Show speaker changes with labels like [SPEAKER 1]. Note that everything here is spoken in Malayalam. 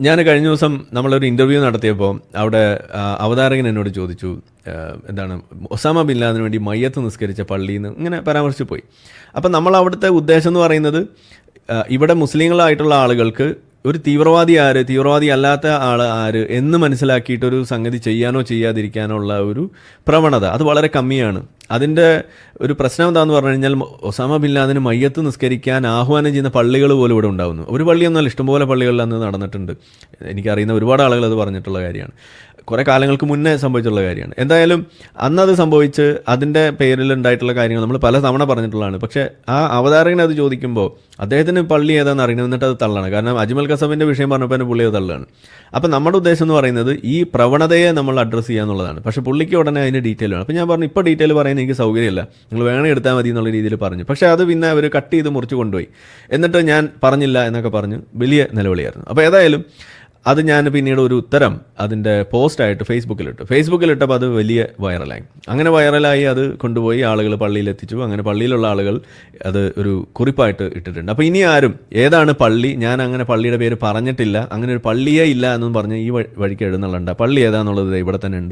[SPEAKER 1] ഞാൻ കഴിഞ്ഞ ദിവസം നമ്മളൊരു ഇന്റർവ്യൂ നടത്തിയപ്പോൾ അവിടെ അവതാരകൻ എന്നോട് ചോദിച്ചു എന്താണ് ഒസാമ ബിൻ ലാദിന് വേണ്ടി മയ്യത്ത് നിസ്കരിച്ച പള്ളിയിൽ നിന്ന് ഇങ്ങനെ പരാമർശിച്ചു പോയി. അപ്പം നമ്മൾ അവിടുത്തെ ഉദ്ദേശം എന്ന് പറയുന്നത് ഇവിടെ മുസ്ലിങ്ങളായിട്ടുള്ള ആളുകൾക്ക് ഒരു തീവ്രവാദി ആര്? തീവ്രവാദി അല്ലാത്ത ആൾ ആര് എന്ന് മനസ്സിലാക്കിയിട്ട് ഒരു സംഗതി ചെയ്യാനോ ചെയ്യാതിരിക്കാനോ ഉള്ള ഒരു പ്രവണത അത് വളരെ കമ്മിയാണ്. അതിന്റെ ഒരു പ്രശ്നം എന്താണെന്ന് പറഞ്ഞു കഴിഞ്ഞാൽ ഒസാമ ബിൻ ലാദിന് മയ്യത്ത് നിസ്കരിക്കാൻ ആഹ്വാനം ചെയ്യുന്ന പള്ളികൾ പോലും ഇവിടെ ഉണ്ടാകുന്നു ഒരു പള്ളിയൊന്നല്ല ഇഷ്ടംപോലെ പള്ളികളിൽ അന്ന് നടന്നിട്ടുണ്ട്. എനിക്കറിയുന്ന ഒരുപാട് ആളുകൾ അത് പറഞ്ഞിട്ടുള്ള കാര്യമാണ്. കുറേ കാലങ്ങൾക്ക് മുന്നേ സംഭവിച്ചുള്ള കാര്യമാണ്. എന്തായാലും അന്നത് സംഭവിച്ച് അതിന്റെ പേരിൽ ഉണ്ടായിട്ടുള്ള കാര്യങ്ങൾ നമ്മൾ പല തവണ പറഞ്ഞിട്ടുള്ളതാണ്. പക്ഷേ ആ അവതാരകൻ അത് ചോദിക്കുമ്പോൾ അദ്ദേഹത്തിന് പള്ളി ഏതാണെന്ന് അറിയണം എന്നിട്ട് അത് തള്ളാണ്. കാരണം അജ്മൽ കസബിന്റെ വിഷയം പറഞ്ഞപ്പോൾ തന്നെ പുള്ളി അത് തള്ളാണ്. അപ്പം നമ്മുടെ ഉദ്ദേശം എന്ന് പറയുന്നത് ഈ പ്രവണതയെ നമ്മൾ അഡ്രസ്സ് ചെയ്യുക എന്നുള്ളതാണ്. പക്ഷേ പുള്ളിക്ക് ഉടനെ അതിന് ഡീറ്റെയിൽ വേണം. അപ്പോൾ ഞാൻ പറഞ്ഞു ഇപ്പോൾ ഡീറ്റെയിൽ പറയാൻ എനിക്ക് സൗകര്യമില്ല. നിങ്ങൾ വേണേ എടുത്താൽ മതി എന്നുള്ള രീതിയിൽ പറഞ്ഞു. പക്ഷേ അത് പിന്നെ അവർ കട്ട് ചെയ്ത് മുറിച്ച് കൊണ്ടുപോയി. എന്നിട്ട് ഞാൻ പറഞ്ഞില്ല എന്നൊക്കെ പറഞ്ഞ് വലിയ നിലവിളിയായിരുന്നു. അപ്പോൾ ഏതായാലും അത് ഞാൻ പിന്നീട് ഒരു ഉത്തരം അതിന്റെ പോസ്റ്റായിട്ട് ഫേസ്ബുക്കിലിട്ടു ഫേസ്ബുക്കിലിട്ടപ്പോൾ അത് വലിയ വൈറലായി അങ്ങനെ വൈറലായി അത് കൊണ്ടുപോയി ആളുകൾ പള്ളിയിൽ എത്തിച്ചു. അങ്ങനെ പള്ളിയിലുള്ള ആളുകൾ അത് ഒരു കുറിപ്പായിട്ട് ഇട്ടിട്ടുണ്ട്. അപ്പോൾ ഇനി ആരും ഏതാണ് പള്ളി? ഞാൻ അങ്ങനെ പള്ളിയുടെ പേര് പറഞ്ഞിട്ടില്ല. അങ്ങനെ ഒരു പള്ളിയേ ഇല്ല എന്നും പറഞ്ഞ് ഈ വഴി- വഴിക്ക് എഴുന്നള്ളണ്ട. പള്ളി ഏതാണെന്നുള്ളത് ഇവിടെ തന്നെ ഉണ്ട്.